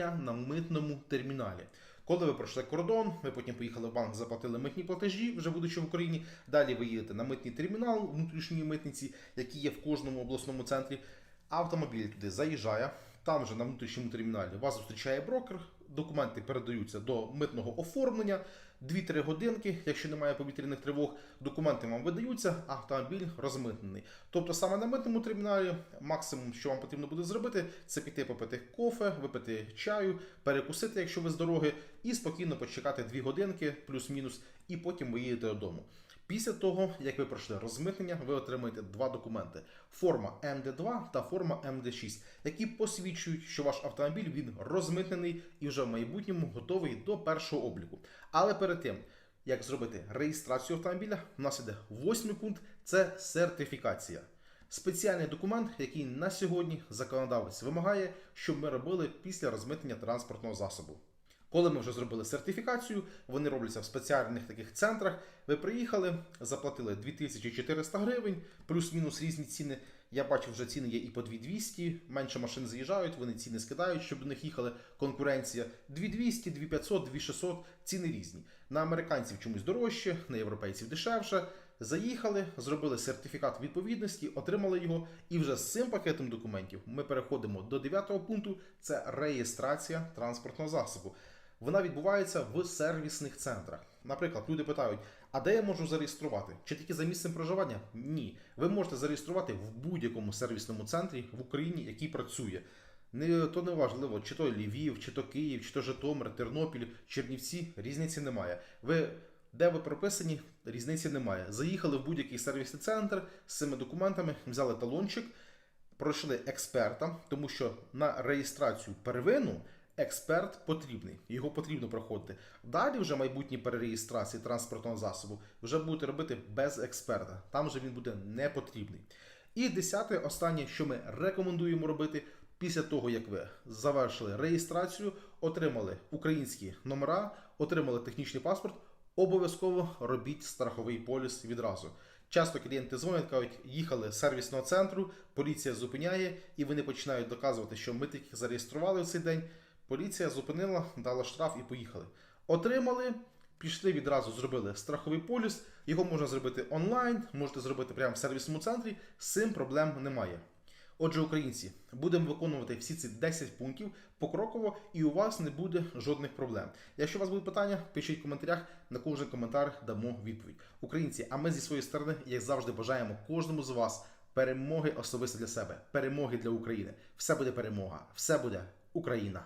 на митному терміналі. Коли ви пройшли кордон, ви потім поїхали в банк, заплатили митні платежі, вже будучи в Україні. Далі ви їдете на митний термінал внутрішньої митниці, який є в кожному обласному центрі. Автомобіль туди заїжджає. Там же на внутрішньому терміналі вас зустрічає брокер. Документи передаються до митного оформлення. 2-3 годинки, якщо немає повітряних тривог, документи вам видаються, а автомобіль розмитнений. Тобто саме на митному терміналі максимум, що вам потрібно буде зробити, це піти попити кофе, випити чаю, перекусити, якщо ви з дороги, і спокійно почекати 2 годинки, плюс-мінус, і потім ви їдете додому. Після того, як ви пройшли розмитнення, ви отримаєте два документи: форма МД2 та форма МД6, які посвідчують, що ваш автомобіль він розмитнений і вже в майбутньому готовий до першого обліку. Але перед тим, як зробити реєстрацію автомобіля, у нас іде восьмий пункт це сертифікація. Спеціальний документ, який на сьогодні законодавець вимагає, щоб ми робили після розмитнення транспортного засобу. Коли ми вже зробили сертифікацію, вони робляться в спеціальних таких центрах. Ви приїхали, заплатили 2400 гривень, плюс-мінус різні ціни. Я бачу, вже ціни є і по 2200, менше машин заїжджають, вони ціни скидають, щоб до них їхали конкуренція. 2200, 2500, 2600, ціни різні. На американців чомусь дорожче, на європейців дешевше. Заїхали, зробили сертифікат відповідності, отримали його, і вже з цим пакетом документів ми переходимо до 9 пункту: це реєстрація транспортного засобу. Вона відбувається в сервісних центрах. Наприклад, люди питають: а де я можу зареєструвати? Чи тільки за місцем проживання? Ні. Ви можете зареєструвати в будь-якому сервісному центрі в Україні, який працює. Не то не важливо, чи то Львів, чи то Київ, чи то Житомир, Тернопіль, Чернівці, різниці немає. Ви де ви прописані, різниці немає. Заїхали в будь-який сервісний центр з цими документами, взяли талончик, пройшли експерта, тому що на реєстрацію первину експерт потрібний. Його потрібно проходити. Далі вже майбутні перереєстрації транспортного засобу вже будете робити без експерта. Там вже він буде не потрібний. І десяте, останнє, що ми рекомендуємо робити. Після того, як ви завершили реєстрацію, отримали українські номера, отримали технічний паспорт, обов'язково робіть страховий поліс відразу. Часто клієнти дзвонять, кажуть, їхали з сервісного центру, поліція зупиняє, і вони починають доказувати, що ми тільки зареєстрували в цей день. Поліція зупинила, дала штраф і поїхали. Отримали, пішли відразу, зробили страховий поліс. Його можна зробити онлайн, можете зробити прямо в сервісному центрі. З цим проблем немає. Отже, українці, будемо виконувати всі ці 10 пунктів покроково, і у вас не буде жодних проблем. Якщо у вас будуть питання, пишіть в коментарях, на кожен коментар дамо відповідь. Українці, а ми зі своєї сторони, як завжди, бажаємо кожному з вас перемоги особисто для себе, перемоги для України. Все буде перемога, все буде Україна.